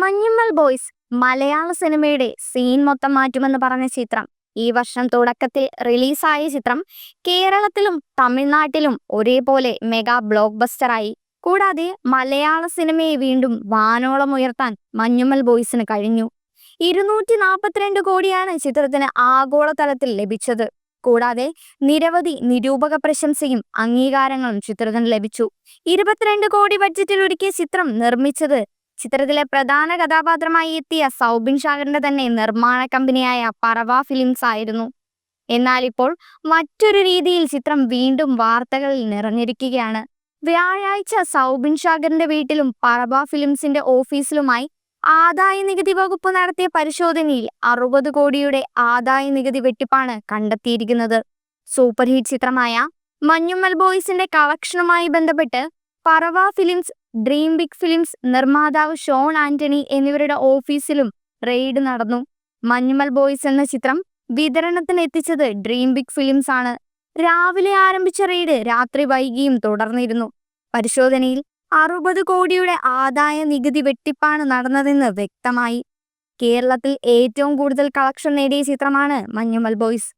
Manjummel boys മലയാള സിനിമയുടെ scene മൊത്തം മാറ്റുമെന്ന് പറഞ്ഞ ചിത്രം. ഈ വർഷം തുടക്കത്തിൽ റിലീസായ ചിത്രം കേരളത്തിലും തമിഴ്നാട്ടിലും ഒരേപോലെ മെഗാ ബ്ലോക്ക് ബസ്റ്ററായി കൂടാതെ മലയാള സിനിമയെ വീണ്ടും വാനോളം ഉയർത്താൻ മഞ്ഞുമൽ ബോയ്സിന് കഴിഞ്ഞു. ഇരുന്നൂറ്റി നാൽപ്പത്തിരണ്ട് കോടിയാണ് ചിത്രത്തിന് ആഗോളതലത്തിൽ ലഭിച്ചത്. കൂടാതെ നിരവധി നിരൂപക പ്രശംസയും അംഗീകാരങ്ങളും ചിത്രത്തിന് ലഭിച്ചു. ഇരുപത്തിരണ്ട് കോടി ബഡ്ജറ്റിൽ ഒരുക്കിയ ചിത്രം നിർമ്മിച്ചത് ചിത്രത്തിലെ പ്രധാന കഥാപാത്രമായി എത്തിയ സൗബിൻ ഷാഗറിന്റെ തന്നെ നിർമ്മാണ കമ്പനിയായ പറവ ഫിലിംസ് ആയിരുന്നു. എന്നാൽ ഇപ്പോൾ മറ്റൊരു രീതിയിൽ ചിത്രം വീണ്ടും വാർത്തകളിൽ നിറഞ്ഞിരിക്കുകയാണ്. വ്യാഴാഴ്ച സൗബിൻ ഷാഗറിന്റെ വീട്ടിലും പറവ ഫിലിംസിന്റെ ഓഫീസിലുമായി ആദായ നികുതി വകുപ്പ് നടത്തിയ പരിശോധനയിൽ അറുപത് കോടിയുടെ ആദായ നികുതി വെട്ടിപ്പാണ് കണ്ടെത്തിയിരിക്കുന്നത്. സൂപ്പർ ഹിറ്റ് ചിത്രമായ മഞ്ഞുമ്മൽ ബോയ്സിന്റെ കളക്ഷനുമായി ബന്ധപ്പെട്ട് Parava films dream big films നിർമ്മാതാവ് ഷോൺ ആന്റണി എന്നിവരുടെ ഓഫീസിലും റെയ്ഡ് നടന്നു. മഞ്ഞുമൽ ബോയ്സ് എന്ന ചിത്രം വിതരണത്തിന് എത്തിച്ചത് ഡ്രീം ബിഗ് ഫിലിംസ് ആണ്. രാവിലെ ആരംഭിച്ച റെയ്ഡ് രാത്രി വൈകിയും തുടർന്നിരുന്നു. പരിശോധനയിൽ അറുപത് കോടിയുടെ ആദായ നികുതി വെട്ടിപ്പാണ് നടന്നതെന്ന് വ്യക്തമായി. കേരളത്തിൽ ഏറ്റവും കൂടുതൽ കളക്ഷൻ നേടിയ ചിത്രമാണ് മഞ്ഞുമൽ ബോയ്സ്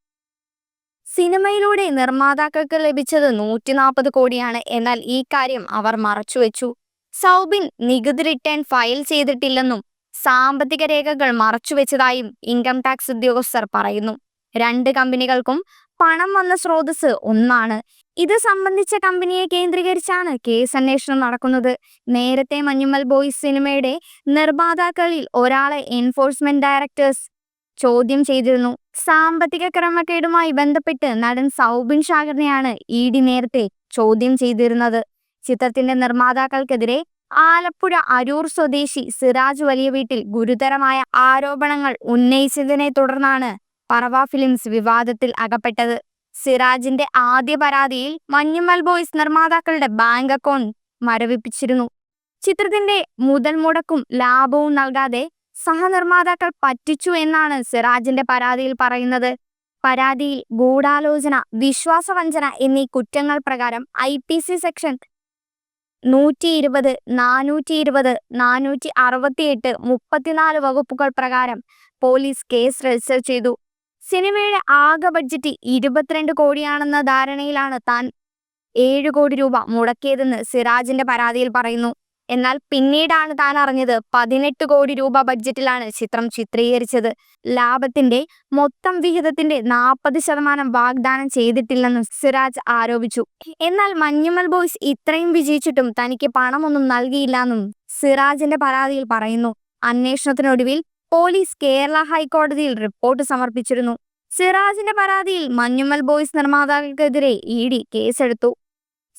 സിനിമയിലൂടെ നിർമ്മാതാക്കൾക്ക് ലഭിച്ചത് നൂറ്റി നാൽപ്പത് കോടിയാണ്. എന്നാൽ ഈ കാര്യം അവർ മറച്ചുവെച്ചു. സൗബിൻ നികുതി റിട്ടേൺ ഫയൽ ചെയ്തിട്ടില്ലെന്നും സാമ്പത്തിക രേഖകൾ മറച്ചുവെച്ചതായും ഇൻകം ടാക്സ് ഉദ്യോഗസ്ഥർ പറയുന്നു. രണ്ട് കമ്പനികൾക്കും പണം വന്ന സ്രോതസ് ഒന്നാണ്. ഇത് സംബന്ധിച്ച കമ്പനിയെ കേന്ദ്രീകരിച്ചാണ് കേസ് അന്വേഷണം നടക്കുന്നത്. നേരത്തെ മഞ്ഞുമൽ ബോയ്സ് സിനിമയുടെ നിർമ്മാതാക്കളിൽ ഒരാളെ എൻഫോഴ്സ്മെന്റ് ഡയറക്ടേഴ്സ് ചോദ്യം ചെയ്തിരുന്നു. സാമ്പത്തിക ക്രമക്കേടുമായി ബന്ധപ്പെട്ട് നടൻ സൗബിൻ ഷാഗറിനെയാണ് ഇ ഡി നേരത്തെ ചോദ്യം ചെയ്തിരുന്നത്. ചിത്രത്തിന്റെ നിർമ്മാതാക്കൾക്കെതിരെ ആലപ്പുഴ അരൂർ സ്വദേശി സിറാജ് വലിയ വീട്ടിൽ ഗുരുതരമായ ആരോപണങ്ങൾ ഉന്നയിച്ചതിനെ തുടർന്നാണ് പറവ ഫിലിംസ് വിവാദത്തിൽ അകപ്പെട്ടത്. സിറാജിന്റെ ആദ്യ പരാതിയിൽ മഞ്ഞുമൽ ബോയ്സ് നിർമ്മാതാക്കളുടെ ബാങ്ക് അക്കൗണ്ട് മരവിപ്പിച്ചിരുന്നു. ചിത്രത്തിന്റെ മുതൽ മുടക്കും ലാഭവും നൽകാതെ സഹനിർമ്മാതാക്കൾ പറ്റിച്ചു എന്നാണ് സിറാജിന്റെ പരാതിയിൽ പറയുന്നത്. പരാതിയിൽ ഗൂഢാലോചന വിശ്വാസവഞ്ചന എന്നീ കുറ്റങ്ങൾ പ്രകാരം ഐ സെക്ഷൻ നൂറ്റി ഇരുപത് നാനൂറ്റി ഇരുപത് നാനൂറ്റി അറുപത്തിയെട്ട് മുപ്പത്തിനാല് വകുപ്പുകൾ പ്രകാരം പോലീസ് കേസ് രജിസ്റ്റർ ചെയ്തു. സിനിമയുടെ ആകെ ബഡ്ജറ്റ് ഇരുപത്തിരണ്ട് കോടിയാണെന്ന ധാരണയിലാണ് താൻ ഏഴ് കോടി രൂപ മുടക്കിയതെന്ന് സിറാജിന്റെ പരാതിയിൽ പറയുന്നു. എന്നാൽ പിന്നീടാണ് താൻ അറിഞ്ഞത് പതിനെട്ട് കോടി രൂപ ബഡ്ജറ്റിലാണ് ചിത്രം ചിത്രീകരിച്ചത്. ലാഭത്തിന്റെ മൊത്തം വിഹിതത്തിന്റെ നാൽപ്പത് ശതമാനം വാഗ്ദാനം ചെയ്തിട്ടില്ലെന്നും സിറാജ് ആരോപിച്ചു. എന്നാൽ മഞ്ഞുമൽ ബോയ്സ് ഇത്രയും വിജയിച്ചിട്ടും തനിക്ക് പണമൊന്നും നൽകിയില്ലെന്നും സിറാജിന്റെ പരാതിയിൽ പറയുന്നു. അന്വേഷണത്തിനൊടുവിൽ പോലീസ് കേരള ഹൈക്കോടതിയിൽ റിപ്പോർട്ട് സമർപ്പിച്ചിരുന്നു. സിറാജിന്റെ പരാതിയിൽ മഞ്ഞുമൽ ബോയ്സ് നിർമ്മാതാക്കൾക്കെതിരെ ഇ ഡി കേസെടുത്തു.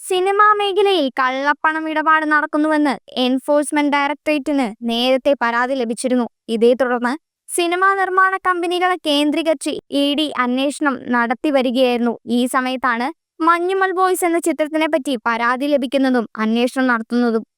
സിനിമാ മേഖലയിൽ കള്ളപ്പണം ഇടപാട് നടക്കുന്നുവെന്ന് എൻഫോഴ്സ്മെന്റ് ഡയറക്ടറേറ്റിന് നേരത്തെ പരാതി ലഭിച്ചിരുന്നു. ഇതേ തുടർന്ന് സിനിമാ നിർമ്മാണ കമ്പനികളെ കേന്ദ്രീകരിച്ച് ഇ ഡി അന്വേഷണം നടത്തി വരികയായിരുന്നു. ഈ സമയത്താണ് മഞ്ഞുമൽ ബോയ്സ് എന്ന ചിത്രത്തിനെ പറ്റി പരാതി ലഭിക്കുന്നതും അന്വേഷണം നടത്തുന്നതും.